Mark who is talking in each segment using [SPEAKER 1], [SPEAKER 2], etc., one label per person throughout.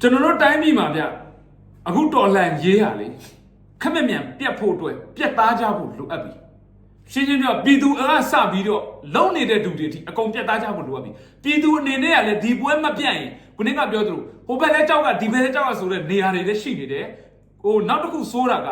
[SPEAKER 1] ကျွန်တော်တို့တိုင်းပြည်မှာဗျအခုတော်လှန်ရေးရလေခက်မဲ့မြန်ပြတ်ဖို့အတွက်ပြတ်သားကြဖို့လိုအပ်ပြီရှင်းရှင်းပြောပြည်သူအားစပြီးတော့လုံနေတဲ့ဒူတွေအထိအကုန်ပြတ်သားကြဖို့လိုအပ်ပြီပြည်သူအနေနဲ့ကလည်းဒီပွဲမပြတ်ရင်ခုနကပြောသလိုဟိုဘက်လဲကြောက်ကဒီဘက်လဲကြောက်ကဆိုတဲ့နေရာတွေလည်းရှိနေတယ်ဟိုနောက်တစ်ခုစိုးတာက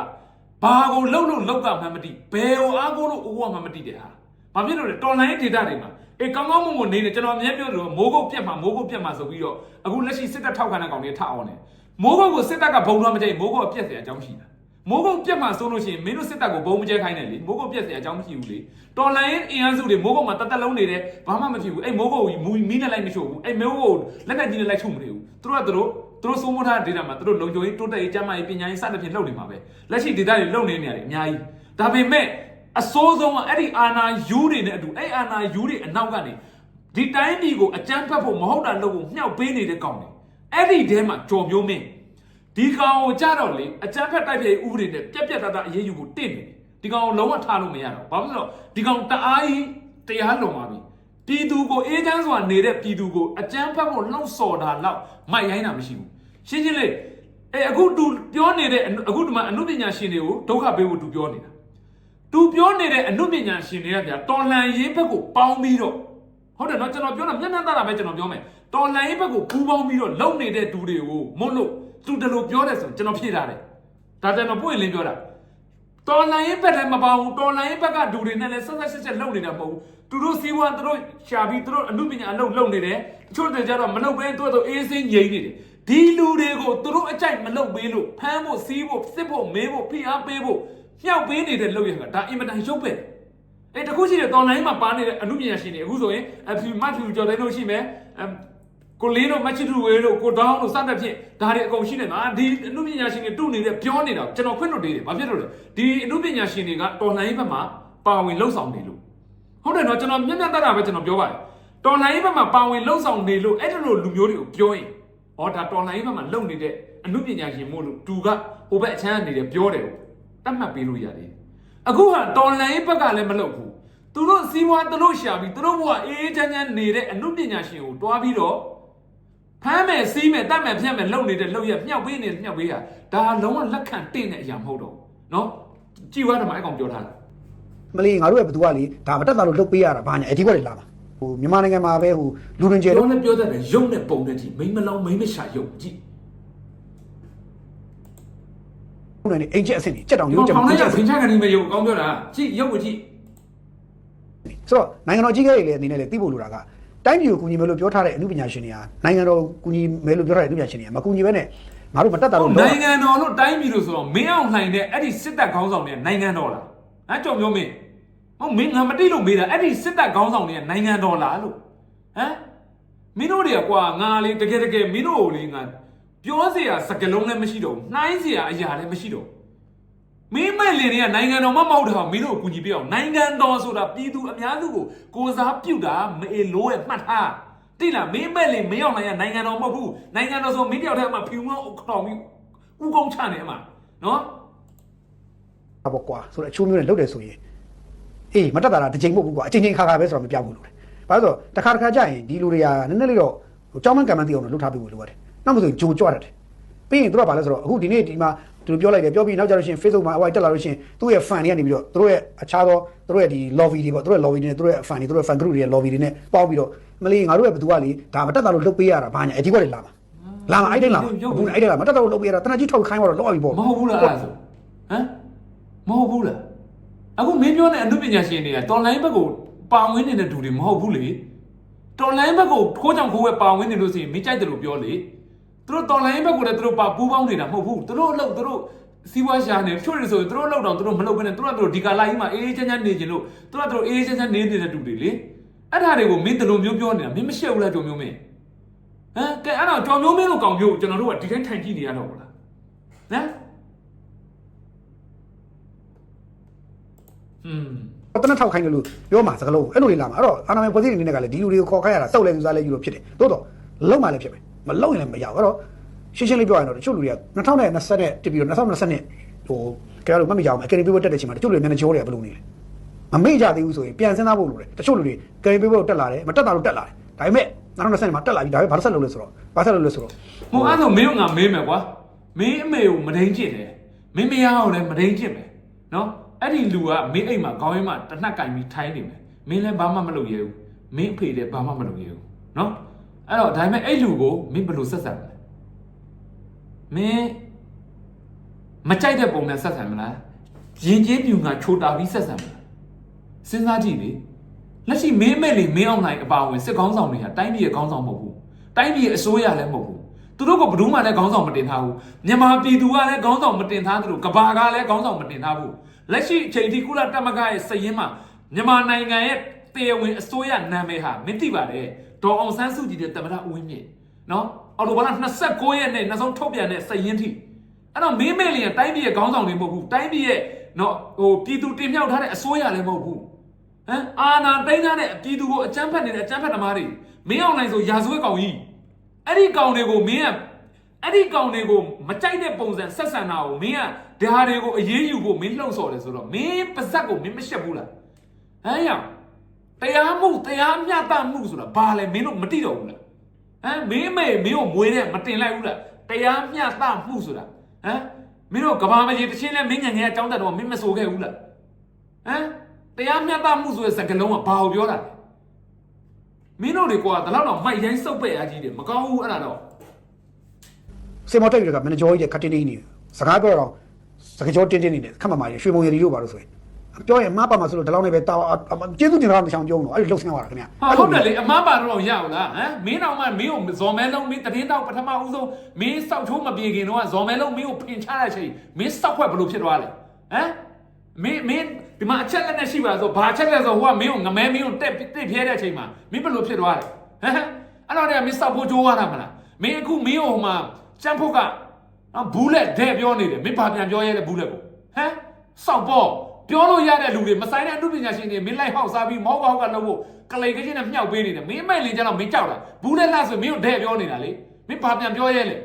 [SPEAKER 1] ဘာကိုလုံလို့လောက်ကမှမသိဘယ်ကိုအားကိုလို့အိုးကမှမသိတဲ့ဟာ ဘာဖြစ်လို့လဲတော်လိုင်းဒေတာတွေမှာအေးကောင်းကောင်းမွန်မွန်နေနေကျွန်တော်အမြဲပြောတယ်မိုးကုတ်ပြက်မှာမိုးကုတ်ပြက်မှာဆိုပြီးတော့အခုလက်ရှိစစ်တပ်ထောက်ခံတဲ့ကောင်တွေထအောင်တယ်မိုးကုတ်ကိုစစ်တပ်ကဘုံတော့မကြိုက်မိုးကုတ်ကပြက်เสียအကြောင်းရှိတာမိုးကုတ်ပြက်မှာဆိုလို့ရှိရင်မင်းတို့စစ်တပ်ကိုဘုံမကျဲခိုင်းတယ်လေမိုးကုတ်ပြက်เสียအကြောင်းမရှိဘူးလေတော်လိုင်းအင်အားစုတွေမိုးကုတ်မှာတသက်လုံးနေတယ်ဘာမှမဖြစ်ဘူးအဲ့မိုးကုတ်ကြီးမူမီးနဲ့လိုက်မချို့ဘူးအဲ့မိုးကုတ်လက်နဲ့ကြီးနဲ့လိုက်ချို့မနေဘူးသူတို့ကသူတို့သူတို့စိုးမိုးထားတဲ့ဒေတာမှာသူတို့လုံခြုံရေးတိုးတက်ရေးကျန်းမာရေးပညာရေးစသဖြင့်လုပ်နေမှာပဲလက်ရှိဒေတာတွေလုပ်နေနေရတယ်အများကြီးဒါပေမဲ့ အစိုးဆုံးကအဲ့ဒီအာနာယူတွေနဲ့အတူအဲ့အာနာယူတွေအနောက်ကနေဒီတိုင်းပြည်ကိုအကြမ်းဖက်ဖို့မဟုတ်တာလုပ်ဖို့မြှောက်ပေးနေတဲ့ကောင်တွေအဲ့ဒီထဲမှာကြော်မျိုးမင်းဒီကောင်ကိုကြတော့လေအကြမ်းဖက်တိုက်ပြည့်ဥပဒေနဲ့ပြက်ပြက်တတ်တာအရေးယူဖို့တင့်နေတယ်ဒီကောင်ကိုလုံးဝထားလို့မရတော့ဘာဖြစ်လို့လဲဒီကောင်တအားကြီးတရားလွန်သွားပြီပြည်သူကိုအေးချမ်းစွာနေတဲ့ပြည်သူကိုအကြမ်းဖက်ဖို့လှုံ့ဆော်တာတော့မိုက်ရိုင်းတာမရှိဘူးရှင်းရှင်းလေးအဲအခုတူပြောနေတဲ့အနုအခုဒီမှာအနုပညာရှင်တွေကိုဒုက္ခပေးဖို့တူပြောနေတာ တူပြောနေတဲ့အနုပညာရှင်တွေကဗျာတော်လှန်ရေးဘက်ကိုပေါင်းပြီးတော့ဟုတ်တယ်နော်ကျွန်တော်ပြောတာမျက်နှာသားတာပဲကျွန်တော်ပြောမယ်တော်လှန်ရေးဘက်ကိုပူးပေါင်းပြီးတော့လုံနေတဲ့သူတွေကိုမွတ်လို့သူတလို့ပြောတယ်ဆိုရင်ကျွန်တော်ဖြေထားတယ်ဒါကျွန်တော်ပွင့်လင်းပြောတာတော်လိုင်းရင်ဘက်လည်းမပါဘူးတော်လိုင်းရင်ဘက်ကဒူတွေနဲ့လည်းဆက်ဆက်ဆက်ဆက်လုပ်နေတာမဟုတ်ဘူးသူတို့စီးပွားသူတို့ရှာပြီးသူတို့အမှုပညာအလုပ်လုပ်နေတယ်တချို့တွေကျတော့မလုပ်ဘဲသူတို့အေးစင်းငြိမ်နေတယ်ဒီလူတွေကိုသူတို့အကြိုက်မလုပ်ပေးလို့ဖမ်းဖို့စီးဖို့စစ်ဖို့မေးဖို့ဖိအားပေးဖို့ မြှောက်ပေးနေတဲ့လုပ်ရတာဒါအင်မတန်ရုပ်ပဲအဲတခုရှိတယ်တော်လိုင်းမှာပါနေတဲ့အမှုပညာရှင်တွေအခုဆိုရင်အဖီမတ်ဖီကျော်တဲ့လို့ရှိမယ်အမ်ကိုလေးတို့မချစ်တူဝေးတို့ကိုတောင်းတို့စသဖြင့်ဒါတွေအကုန်ရှိနေမှာဒီအမှုပညာရှင်တွေတုနေတယ်ပြောနေတာကျွန်တော်ခွင့်လွှတ်သေးတယ်ဘာဖြစ်လို့လဲဒီအမှုပညာရှင်တွေကတော်လိုင်းဘက်မှာပါဝင်လှုပ်ဆောင်နေလို့ဟုတ်တယ်နော်ကျွန်တော်မျက်မျက်တတာပဲကျွန်တော်ပြောပါတယ်တော်လိုင်းဘက်မှာပါဝင်လှုပ်ဆောင်နေလို့အဲ့ဒီလိုလူမျိုးတွေကိုပြောရင်ဩဒါတော်လိုင်းဘက်မှာလှုပ်နေတဲ့အမှုပညာရှင်မို့လို့သူကဟိုဘက်အချမ်းကနေတယ်ပြောတယ် တတ်မှတ်ပေးလို့ရတယ်အခုဟာတော်လန်ရေးဘက်ကလည်းမလုပ်ဘူးသူတို့စီးပွားသူတို့ရှာပြီးသူတို့ဘဝအေးအေးချမ်းချမ်းနေတဲ့အမှုပညာရှင်ကိုတွားပြီးတော့ဖမ်းမယ်စီးမယ်တတ်မယ်ဖြတ်မယ်လုပ်နေတဲ့လုပ်ရမြောက်ပေးနေမြောက်ပေးရဒါလုံးဝလက်ခံတင့်တဲ့အရာမဟုတ်တော့နော်ကြည်ဝါဓမ္မအကောင်ပြောထားတာ
[SPEAKER 2] မလေးငါတို့ကဘသူကလေဒါမတက်တာလို့လုပ်ပေးရတာဘာညာအဒီကွက်တွေလာပါဟိုမြန်မာနိုင်ငံမှာပဲဟိုလူရင်ကျဲ
[SPEAKER 1] တော့
[SPEAKER 2] လ
[SPEAKER 1] ည်းပြောတတ်တယ်ရုံနဲ့ပုံနဲ့ကြည့်မိမလောင်မိမရှာရုံကြည့်
[SPEAKER 2] နေနေအိတ်ချက်အဆင့်ကြီးကြက်တောင်
[SPEAKER 1] ဒီ
[SPEAKER 2] ရုပ်
[SPEAKER 1] မှာ
[SPEAKER 2] ချက်
[SPEAKER 1] ဖောင်
[SPEAKER 2] မ
[SPEAKER 1] လိုက်ရ
[SPEAKER 2] ချက်
[SPEAKER 1] ဖင်ချကန်ဒီမရုပ်အကောင်ပြောတာကြည့်ရုပ်ကိုကြည့်
[SPEAKER 2] ဆိုတော့နိုင်ငံတော်ကြီးကလေးလည်းအနေနဲ့လည်းသိဖို့လိုတာကတိုင်းပြည်ကိုကူညီမယ်လို့ပြောထားတဲ့အမှုပညာရှင်တွေကနိုင်ငံတော်ကိုကူညီမယ်လို့ပြောထားတဲ့အမှုပညာရှင်တွေကမကူညီဘဲနဲ့ငါတို့မတက်တာလို့
[SPEAKER 1] နိုင်ငံတော်လို့တိုင်းပြည်လို့ဆိုတော့မင်းအောင်လှိုင်တဲ့အဲ့ဒီစစ်တပ်ခေါင်းဆောင်တွေကနိုင်ငံတော်လားဟမ်ကြော်မျိုးမင်းဟုတ်မင်းငါမတိလို့မေးတာအဲ့ဒီစစ်တပ်ခေါင်းဆောင်တွေကနိုင်ငံတော်လားလို့ဟမ်မင်းတို့တွေကကွာငါလေတကယ်တကယ်မင်းတို့ကိုလေငါ ပြောစရာစကလုံးလည်းမရှိတော့ဘူးနှိုင်းစရာအရာလည်းမရှိတော့ဘူးမင်းမဲ့လင်တွေကနိုင်ငံတော်မှမဟုတ်တာမင်းတို့ကိုကူညီပြအောင်နိုင်ငံတော်ဆိုတာပြည်သူအများစုကိုကိုစားပြုတာမအေလို့ရဲ့မှတ်ထားတိလားမင်းမဲ့လင်မရောက်နိုင်ရနိုင်ငံတော်မဟုတ်ဘူးနိုင်ငံတော်ဆိုမင်းတယောက်တည်းအမှဖြူမောင်းခေါင်းပြီးဥကုန်းချနေအမှနော်
[SPEAKER 2] ပေါ့ကွာဆိုတော့အချိုးမျိုးနဲ့လုတ်တယ်ဆိုရင်အေးမတက်တာလားတစ်ချိန်မဟုတ်ဘူးကွာအချိန်ချင်းခါခါပဲဆိုတော့မပြောက်ဘူးလို့လေဘာလို့ဆိုတော့တစ်ခါတစ်ခါကြာရင်ဒီလူတွေကနည်းနည်းလေးတော့ဟိုကြောင်းမကံမန်းသိအောင်လို့လုတ်ထားပြီးလို့လိုရတယ် နောက်မှဆိုဂျိုကြွတတ်တယ်ပြီးရင်တို့ကဘာလဲဆိုတော့အခုဒီနေ့ဒီမှာသူပြောလိုက်တယ်ပြောပြီးနောက်ကြလို့ရှိရင် Facebook မှာအဝိုက်တက်လာလို့ရှိရင်သူ့ရဲ့ fan တွေကနေပြီးတော့တို့ရဲ့အခြားသောတို့ရဲ့ဒီ lobby တွေပေါ့တို့ရဲ့ lobby တွေနဲ့တို့ရဲ့ fan တွေတို့ရဲ့ fan group တွေရဲ့ lobby တွေနဲ့ပေါင်းပြီးတော့မလေးငါတို့ရဲ့ဘသူကလေဒါမတက်တာလို့လုတ်ပေးရတာဘာညာအဒီကွက်တွေလာမှာလာမှာအဲ့တိုင်းလာမှာဘူးအဲ့တိုင်းလာမှာတက်တာလို့လုတ်ပေးရတာတနကြီးထုတ်ခိုင်းတော့လောက်ပြီပေါ့
[SPEAKER 1] မဟုတ်ဘူးလားအဲ့ဒါဆိုဟမ်မဟုတ်ဘူးလားအခုမင်းပြောတဲ့အမှုပညာရှင်တွေကတော်လိုင်းဘက်ကိုပါဝင်နေတဲ့သူတွေမဟုတ်ဘူးလေတော်လိုင်းဘက်ကိုခိုးကြောင်ခိုးဝဲပါဝင်နေလို့ရှိရင်မင်းကြိုက်တယ်လို့ပြောလေ သူတို့တော်လိုင်းဘက်ကိုလည်းသူတို့ပါပူးပေါင်းနေတာမဟုတ်ဘူးသူတို့အလုပ်သူတို့စီးပွားရှာနေချို့တွေဆိုရင်သူတို့အလုပ်တော့သူတို့မလုပ်ဘဲနဲ့သူတို့ကသူတို့ဒီကာလာကြီးမှာအေးအေးချမ်းချမ်းနေကြလို့သူတို့ကသူတို့အေးအေးချမ်းချမ်းနေနေတဲ့တူတွေလေအဲ့ဒါတွေကိုမင်းဒီလိုမျိုးပြောနေတာမင်းမရှက်ဘူးလားကြော်မျိုးမင်းဟမ်ကဲအဲ့တော့ကြော်မျိုးမင်းလိုကောင်မျိုးကျွန်တော်တို့ကဒီတိုင်းထိုင်ကြည့်နေရတော့ဘူးလားဟမ်อืม
[SPEAKER 2] တနက်ထောက်ခိုင်းတယ်လို့ပြောမှာစကားလုံးအဲ့လိုလေးလာမှာအဲ့တော့အာနာမည်ဖွဲ့စည်းနေတဲ့ကလည်းဒီလူတွေကိုခေါ်ခိုင်းရတာတောက်လဲယူစားလဲယူလို့ဖြစ်တယ်တိုးတော့လုံမှလည်းဖြစ်မယ် မလုံရင်လည်းမရဘူးအဲ့တော့ရှင်းရှင်းလေးပြောရရင်တော့တချို့လူတွေက2020နဲ့တက်ပြီးတော့2020ဟိုကဲလို့မမရအောင်အကယ်ဒမီဘတ်တက်တဲ့အချိန်မှာတချို့လူတွေမျက်နှာကြောတွေကဘယ်လိုနေလဲမမေ့ကြသေးဘူးဆိုရင်ပြန်စဉ်းစားဖို့လိုတယ်တချို့လူတွေကယ်ဒမီဘတ်တက်လာတယ်မတက်တာလို့တက်လာတယ်ဒါပေမဲ့2020မှာတက်လာပြီဒါပဲဘာလို့ဆက်လုပ်လဲဆိုတော့ဘာဆက်လုပ်လဲဆိုတော့
[SPEAKER 1] ဟိုအဲ့ဆိုမင်းကငါမေးမယ်ကွာမင်းအမေကိုမဒိန်ကျင့်တယ်မင်းမယားကိုလည်းမဒိန်ကျင့်မယ်နော်အဲ့ဒီလူကမင်းအိမ်မှာခေါင်းရင်းမှာတနက်ကင်ပြီးထိုင်းနေမယ်မင်းလည်းဘာမှမလုပ်ရဘူးမင်းအဖေလည်းဘာမှမလုပ်ရဘူးနော် အဲ့တော့ဒါပေမဲ့အဲ့လူကိုမင်းဘယ်လိုဆက်ဆံမလဲမင်းမကြိုက်တဲ့ပုံနဲ့ဆက်ဆံမလားရင်ကျေးပြူငါချိုတာပြီးဆက်ဆံမလားစဉ်းစားကြည့်လေလက်ရှိမင်းမဲ့လေမင်းအောင်နိုင်အပါဝင်စစ်ကောင်းဆောင်တွေကတိုင်းပြည်ရဲ့ကောင်းဆောင်မဟုတ်ဘူးတိုင်းပြည်ရဲ့အစိုးရလည်းမဟုတ်ဘူးသူတို့ကဘယ်သူမှလည်းခေါင်းဆောင်မတင်ထားဘူးမြန်မာပြည်သူကလည်းခေါင်းဆောင်မတင်ထားသလိုကဘာကလည်းခေါင်းဆောင်မတင်ထားဘူးလက်ရှိအချိန်ထိကုလသမဂ္ဂရဲ့စည်ရင်းမှာမြန်မာနိုင်ငံရဲ့တရားဝင်အစိုးရနာမည်ဟာမသိပါနဲ့ ဒေါ်အောင်ဆန်းစုကြည်တဲ့တမရဦးဝင်းမြင့်နော်အော်တိုဘာလ29ရက်နေ့နောက်ဆုံးထုတ်ပြန်တဲ့စည်ရင်းထိအဲ့တော့မင်းမဲလင်ကတိုင်းပြည်ရဲ့ခေါင်းဆောင်တွေမဟုတ်ဘူးတိုင်းပြည်ရဲ့နော်ဟိုပြည်သူတင်မြှောက်ထားတဲ့အစိုးရလည်းမဟုတ်ဘူးဟမ်အာနာတိုင်းသားတဲ့ပြည်သူကိုအကြမ်းဖက်နေတဲ့အကြမ်းဖက်သမားတွေမင်းအောင်နိုင်ဆိုရာဇဝတ်ကောင်ကြီးအဲ့ဒီကောင်တွေကိုမင်းကအဲ့ဒီကောင်တွေကိုမကြိုက်တဲ့ပုံစံဆက်ဆံတာကိုမင်းကဓာတွေကိုအေးအေးယူဖို့မင်းလှုပ်ဆော်တယ်ဆိုတော့မင်းပါဇက်ကိုမင်းမရှက်ဘူးလားဟမ်ရ တရားမှုတရားမျှတမှုဆိုတာဘာလဲမင်းတို့မတိတော့ဘူးလားဟမ်မင်းမေမင်းကိုမွေးတဲ့မတင်လိုက်ဘူးလားတရားမျှတမှုဆိုတာဟမ်မင်းတို့ကဘာမကြီးတချင်းလဲမင်းငငယ်အကြောင်းတက်တော့မင်းမဆိုခဲ့ဘူးလားဟမ်တရားမျှတမှုဆိုတဲ့စကားလုံးကဘာကိုပြောတာလဲမင်းတို့တွေကွာဒီလောက်တော့မိုက်တိုင်းစုပ်ပဲ့အားကြီးတယ်မကောင်းဘူးအဲ့ဒါတော့
[SPEAKER 2] စေမော်တက်ရကမန်ကြောကြီးတဲ့ခတ်တင်းတင်းနေစကားပြောတော့စကားကြောတင်းတင်းနေတယ်ခက်မှမာရရွှေမုံရည်လို့ပါလို့ဆိုရင် ပြောရင်မပါမှာဆိုလို့ဒီလောက်နဲ့ပဲတာကျေးဇူးတင်တာမချောင်ပြုံးတော့အဲ့ဒီလှုပ်ဆင်းသွားတာခင်ဗျ
[SPEAKER 1] ဟာဟုတ်တယ်လေအမှားပါတော့ရအောင်လားဟမ်မင်းတော်မှမင်းကိုဇော်မဲလုံးမင်းတရင်တော့ပထမဦးဆုံးမင်းစောက်ချိုးမပြေခင်တော့ဇော်မဲလုံးမင်းကိုဖင်ချတဲ့အချိန်မင်းစောက်ခွက်ဘယ်လိုဖြစ်သွားလဲဟမ်မင်းမင်းဒီမှာအချက်လက်နဲ့ရှိပါဆိုဘာအချက်လက်ဆိုဟိုကမင်းကိုငမဲမင်းကိုတက်တက်ဖြဲတဲ့အချိန်မှာမင်းဘယ်လိုဖြစ်သွားလဲဟမ်အဲ့တော့တည်းမင်းစောက်ဖို့ကြိုးရတာမလားမင်းအခုမင်းဟိုမှာစံဖို့ကနော်ဘူးလက်တဲ့ပြောနေတယ်မင်းဘာပြန်ပြောရဲလဲဘူးလက်ကိုဟမ်စောက်ပေါ့ ပြောလို့ရတဲ့လူတွေမဆိုင်တဲ့အမှုပညာရှင်တွေမင်းလိုက်ဟောက်စားပြီးမောက်ကောက်ကလုပ်ဖို့ကလိန်ကချင်းနဲ့မြှောက်ပေးနေတယ်မင်းမဲ့လင်ကျတော့မင်းကြောက်တာဘူးလက်လားဆိုမင်းတို့တဲ့ပြောနေတာလေမင်းဘာပြန်ပြောရဲလဲ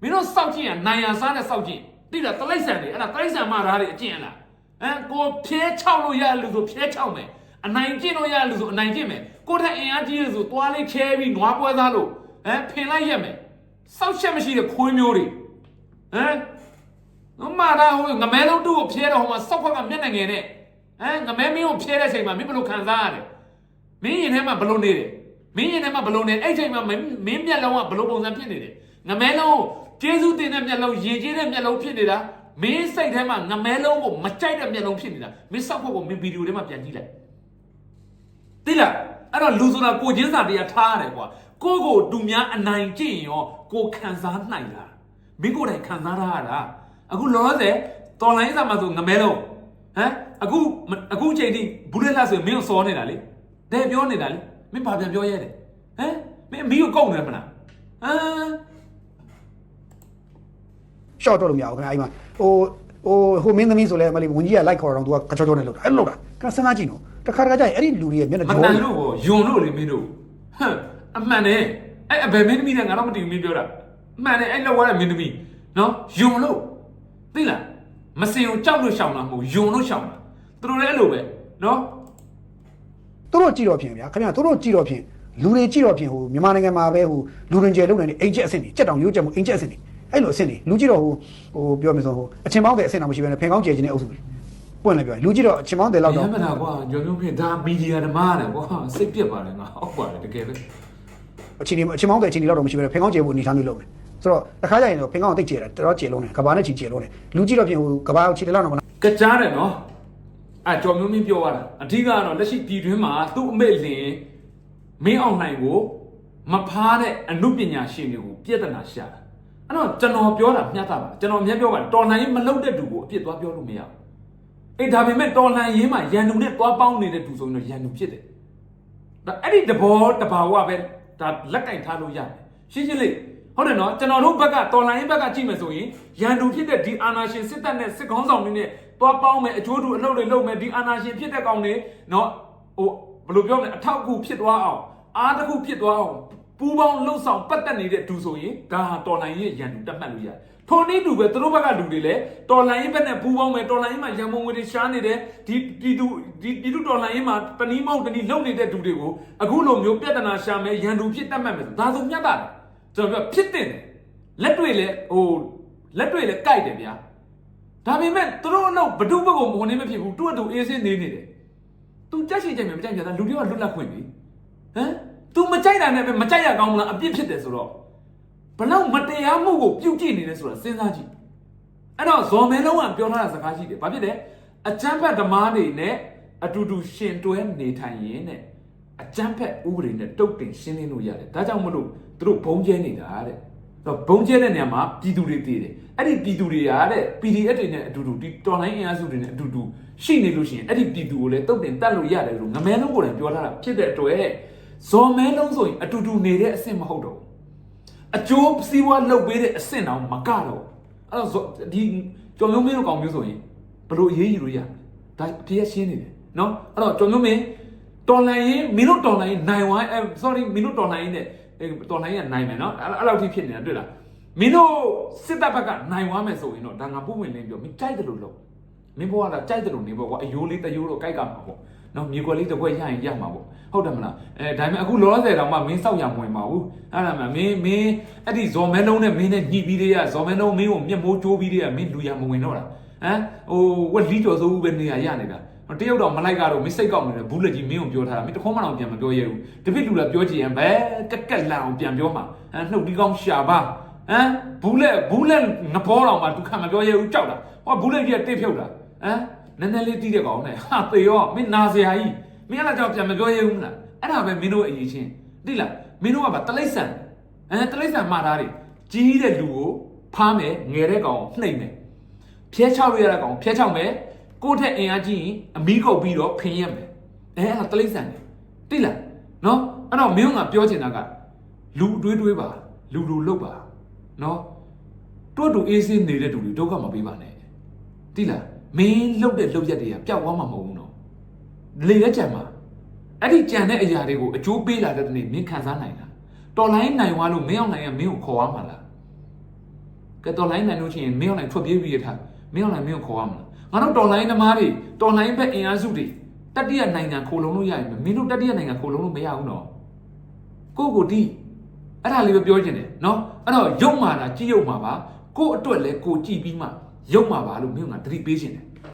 [SPEAKER 1] မင်းတို့စောက်ကြည့်ရနိုင်ရစားနဲ့စောက်ကြည့်တိတာတလိမ့်ဆန်တွေအဲ့ဒါတလိမ့်ဆန်မသားတွေအကျင့်လားဟမ်ကိုဖြဲချောက်လို့ရတဲ့လူဆိုဖြဲချောက်မယ်အနိုင်ကျင့်လို့ရတဲ့လူဆိုအနိုင်ကျင့်မယ်ကိုထက်အင်အားကြီးလို့ဆိုသွားလေးချဲပြီးနွားပွဲသားလို့ဟမ်ဖင်လိုက်ရက်မယ်စောက်ချက်မရှိတဲ့ခွေးမျိုးတွေဟမ် ငမတာဟိုငမဲလုံးတူကိုဖျဲတော့ဟိုမှာစောက်ခွက်ကမျက်နှာငယ်နဲ့ဟမ်ငမဲမင်းကိုဖျဲတဲ့ချိန်မှာမင်းဘယ်လိုခံစားရလဲမင်းရင်ထဲမှာဘယ်လိုနေတယ်မင်းရင်ထဲမှာဘယ်လိုနေအဲ့ချိန်မှာမင်းမင်းမျက်လုံးကဘယ်လိုပုံစံဖြစ်နေတယ်ငမဲလုံးကျေးဇူးတင်တဲ့မျက်လုံးရင်ကျေးတဲ့မျက်လုံးဖြစ်နေတာမင်းစိတ်ထဲမှာငမဲလုံးကိုမကြိုက်တဲ့မျက်လုံးဖြစ်နေတာမင်းစောက်ခွက်ကိုမင်းဗီဒီယိုထဲမှာပြန်ကြည့်လိုက်သိလားအဲ့တော့လူဆိုတာကိုချင်းစာတရားထားရတယ်ကွာကိုကိုတူများအနိုင်ကျင့်ရောကိုခံစားနိုင်လားမင်းကိုယ်တိုင်ခံစားရတာ အခုလောလောဆယ်တော်လိုင်းစာမှာဆိုငမဲလုံးဟမ်အခုအခုချိန်ထိဘူးလက်လက်ဆိုရင်မင်းကိုစောနေတာလေတဲ့ပြောနေတာလေမင်းဘာပြန်ပြောရဲတယ်ဟမ်မင်းအမီးကိုကုတ်နေမလားဟမ်
[SPEAKER 2] ရှော့တော့လို့မရဘူးခင်ဗျအဲ့မှာဟိုဟိုဟိုမင်းသမီးဆိုလဲမလေးဝန်ကြီးကလိုက်ခေါ်တော့ तू ကကချောချောနဲ့လောက်တာအဲ့လိုလောက်တာခဏစဉ်းစားကြည့်နော်တခါတခါကျရင်အဲ့ဒီလူတွေရဲ့မျက်နှာ
[SPEAKER 1] မ
[SPEAKER 2] ကြော
[SPEAKER 1] တန်လို့ယွန်လို့လေမင်းတို့ဟမ်အမှန်နဲ့အဲ့အဘယ်မင်းသမီးနဲ့ငါတော့မတည်ဘူးမင်းပြောတာအမှန်နဲ့အဲ့လောက်ရတဲ့မင်းသမီးနော်ယွန်လို့ သိလားမစင်ကိုကြောက်လို့ရှောင်တာမဟုတ်ယွန်လို့ရှောင်တာသူတို့လည်းအဲ့လိုပဲနော်
[SPEAKER 2] သူတို့ကြည့်တော့ဖြင့်ဗျာခင်ဗျသူတို့ကြည့်တော့ဖြင့်လူတွေကြည့်တော့ဖြင့်ဟိုမြန်မာနိုင်ငံမှာပဲဟိုလူရင်ကျယ်လုံနေအိမ်ချက်အဆင့်တွေကြက်တောင်ရိုးချက်မှုအိမ်ချက်အဆင့်တွေအဲ့လိုအဆင့်တွေလူကြည့်တော့ဟိုဟိုပြောမယ်ဆိုဟိုအချင်းပေါင်းတဲ့အဆင့်တော့မရှိဘဲနဲ့ဖင်ကောင်းကျယ်ခြင်းတဲ့အုပ်စုတွေပွင့်လည်းပြောရင်လူကြည့်တော့အချင်းပေါင်းတဲ့လောက်တော့
[SPEAKER 1] ရမတာကွာညောင်ညောင်ဖြစ်ဒါမီဒီယာဓမ္မတယ်ကွာစိတ်ပြက်ပါတယ်ငါဟုတ်ပါတယ်တကယ်ပဲ
[SPEAKER 2] အချင်းဒီအချင်းပေါင်းတဲ့အချင်းတွေလောက်တော့မရှိဘဲနဲ့ဖင်ကောင်းကျယ်ဖို့အနေထားမျိုးလုပ်မယ် ဆိုတော့တခါကျရင်တော့ဖင်ကောင်းတိတ်ကျယ်တာတော်တော်ကျယ်လုံးတယ်ကဘာနဲ့ချီကျယ်လုံးတယ်လူကြည့်တော့ဖြင့်ဟိုကဘာချီတယ်လောက်တော့မလား
[SPEAKER 1] ကကြားတယ်နော်အဲကြော်မျိုးမင်းပြောရတာအဓိကကတော့လက်ရှိပြည်တွင်းမှာသူ့အမေလင်မင်းအောင်နိုင်ကိုမဖားတဲ့အမှုပညာရှင်တွေကိုပြဿနာရှာတာအဲ့တော့ကျွန်တော်ပြောတာမျှတပါကျွန်တော်အများပြောပါတော်နိုင်မလုံတဲ့သူကိုအပြစ်သွားပြောလို့မရဘူးအေးဒါပေမဲ့တော်နိုင်ရေးမှာရန်သူနဲ့သွားပေါင်းနေတဲ့သူဆိုရင်တော့ရန်သူဖြစ်တယ်ဒါအဲ့ဒီတဘောတဘာဝပဲဒါလက်ကင်ထားလို့ရတယ်ရှင်းရှင်းလေး ဟုတ်တယ်နော်ကျွန်တော်တို့ဘက်ကတော်လိုင်းဘက်ကကြည့်မယ်ဆိုရင်ရန်သူဖြစ်တဲ့ဒီအာနာရှင်စစ်တပ်နဲ့စစ်ကောင်းဆောင်တွေနဲ့သွားပေါင်းမယ်အကျိုးတူအလုပ်တွေလုပ်မယ်ဒီအာနာရှင်ဖြစ်တဲ့ကောင်တွေနော်ဟိုဘယ်လိုပြောမလဲအထောက်အကူဖြစ်သွားအောင်အားတစ်ခုဖြစ်သွားအောင်ပူပေါင်းလှုပ်ဆောင်ပတ်သက်နေတဲ့သူဆိုရင်ဒါဟာတော်လိုင်းရဲ့ရန်သူတတ်မှတ်လို့ရတယ်ထိုနည်းတူပဲသူတို့ဘက်ကလူတွေလည်းတော်လိုင်းဘက်နဲ့ပူပေါင်းမယ်တော်လိုင်းမှာရန်မုံငွေတွေရှားနေတယ်ဒီပြည်သူဒီပြည်သူတော်လိုင်းမှာတနည်းမောက်တနည်းလုံနေတဲ့သူတွေကိုအခုလိုမျိုးပြဿနာရှာမယ်ရန်သူဖြစ်တတ်မှတ်မယ်ဒါဆိုမျှတာတယ် ကျွန်တော်ပြောဖြစ်တင်တယ်လက်တွေ့လဲဟိုလက်တွေ့လဲကြိုက်တယ်ဗျာဒါပေမဲ့သူတို့အနောက်ဘဒုဘက်ကိုမဝင်နေမဖြစ်ဘူးသူ့အတူအေးစင်းနေနေတယ် तू ကြက်ရှိကြိုက်မယ်မကြိုက်မြတ်တာလူတွေကလွတ်လပ်ခွင့်လေဟမ် तू မကြိုက်တာနဲ့ပဲမကြိုက်ရကောင်းမလားအပြစ်ဖြစ်တယ်ဆိုတော့ဘလောက်မတရားမှုကိုပြုတ်ကြည့်နေလဲဆိုတာစဉ်းစားကြည့်အဲ့တော့ဇော်မဲလုံးကပြောထားတဲ့စကားရှိတယ်ဘာဖြစ်လဲအချမ်းဖက်ဓမားတွေနဲ့အတူတူရှင်တွဲနေထိုင်ရင်နဲ့ အချမ်းဖက်ဥပဒေနဲ့တုတ်တင်ရှင်းလင်းလို့ရတယ်ဒါကြောင့်မလို့သူတို့ဘုံကျဲနေတာတဲ့တော့ဘုံကျဲတဲ့နေရာမှာပြည်သူတွေတည်တယ်အဲ့ဒီပြည်သူတွေကတဲ့ PDF တွေနဲ့အတူတူဒီတော်လိုင်းအင်အားစုတွေနဲ့အတူတူရှိနေလို့ရှိရင်အဲ့ဒီပြည်သူကိုလည်းတုတ်တင်တတ်လို့ရတယ်လို့ငမဲလုံးကိုလည်းပြောထားတာဖြစ်တဲ့အတွက်ဇော်မဲလုံးဆိုရင်အတူတူနေတဲ့အဆင့်မဟုတ်တော့ဘူးအကျိုးစီးပွားလုပ်ပေးတဲ့အဆင့်တောင်မကတော့အဲ့တော့ဇောဒီကျော်မျိုးမင်းတို့ကောင်မျိုးဆိုရင်ဘယ်လိုအရေးယူလို့ရလဲဒါအပြည့်ရှင်းနေတယ်နော်အဲ့တော့ကျော်မျိုးမင်း တော်လိုင်းရင်မင်းတို့တော်လိုင်းနိုင်ဝိုင်းအဲ sorry မင်းတို့တော်လိုင်းနဲ့တော်လိုင်းကနိုင်မယ်နော်အဲ့အဲ့လောက်ထိဖြစ်နေတာတွေ့လားမင်းတို့စစ်တပ်ဘက်ကနိုင်ဝမ်းမယ်ဆိုရင်တော့ဒါငါပုံဝင်လင်းပြောမင်းကြိုက်တယ်လို့လုပ်မင်းဘဝကကြိုက်တယ်လို့နေပေါ့ကွာအယိုးလေးတယိုးတော့ကြိုက်ကမှာပေါ့နော်မြေကွက်လေးတစ်ခွက်ရရင်ရမှာပေါ့ဟုတ်တယ်မလားအဲဒါပေမဲ့အခုလောလောဆယ်တောင်မှမင်းစောက်ရမဝင်ပါဘူးအဲ့ဒါမှမင်းမင်းအဲ့ဒီဇော်မဲလုံးနဲ့မင်းနဲ့ညှိပြီးသေးရဇော်မဲလုံးမင်းကိုမျက်မိုးကျိုးပြီးသေးရမင်းလူရမဝင်တော့တာဟမ်ဟိုဝက်လီကျော်စိုးဦးပဲနေရရနေတာ တရုတ်တော့မလိုက်ကတော့မစိတ်ကောက်နေတယ်ဘူးလက်ကြီးမင်းကိုပြောထားတာမင်းတခေါမှတော့ပြန်မပြောရဘူးတပည့်လူလာပြောချင်ရင်ဘဲကက်ကက်လန်အောင်ပြန်ပြောမှာဟမ်နှုတ်ဒီကောင်းရှာပါဟမ်ဘူးလက်ဘူးလက်ငဘောတော်မှာသူခံမပြောရဘူးကြောက်တာဟောဘူးလက်ကြီးကတိတ်ဖြုတ်တာဟမ်နည်းနည်းလေးတီးတဲ့ကောင်နဲ့ဟာသေရောမင်းနာစရာကြီးမင်းအဲ့ဒါကြောင့်ပြန်မပြောရဘူးမလားအဲ့ဒါပဲမင်းတို့အရေးချင်းသိလားမင်းတို့ကပါတလိမ့်ဆန်အဲတလိမ့်ဆန်မှားတာတွေကြီးတဲ့လူကိုဖားမယ်ငယ်တဲ့ကောင်ကိုနှိပ်မယ်ဖျဲချောက်ရရတဲ့ကောင်ဖျဲချောက်မယ် ကိုယ့်ထက်အင်အားကြီးရင်အမီးကုတ်ပြီးတော့ဖင်ရက်မယ်အဲအဲ့ဒါတလိမ့်ဆန်တယ်သိလားနော်အဲ့တော့မင်းကပြောချင်တာကလူအတွေးတွေးပါလူလူလုတ်ပါနော်တို့တူအေးစင်းနေတဲ့တူတွေဒုက္ခမပေးပါနဲ့သိလားမင်းလုတ်တဲ့လုတ်ရက်တွေကပျောက်သွားမှာမဟုတ်ဘူးနော်လေရက်ကြံမှာအဲ့ဒီကြံတဲ့အရာတွေကိုအကျိုးပေးလာတဲ့နေ့မင်းခံစားနိုင်လားတော်လိုင်းနိုင်သွားလို့မင်းအောင်နိုင်ကမင်းကိုခေါ်ရမှာလားကဲတော်လိုင်းနိုင်လို့ရှိရင်မင်းအောင်နိုင်ထွက်ပြေးပြီးရထားမင်းအောင်နိုင်မင်းကိုခေါ်ရမှာလား ငါတို့တော်လိုင်းသမားတွေတော်လိုင်းဘက်အင်အားစုတွေတတိယနိုင်ငံခိုလုံလို့ရရင်မင်းတို့တတိယနိုင်ငံခိုလုံလို့မရဘူးနော်ကိုကိုတီးအဲ့ဒါလေးပဲပြောချင်တယ်နော်အဲ့တော့ရုပ်မာတာကြည့်ရုပ်မှာပါကို့အတွက်လဲကိုကြည့်ပြီးမှရုပ်မှာပါလို့မင်းကသတိပေးချင်တယ်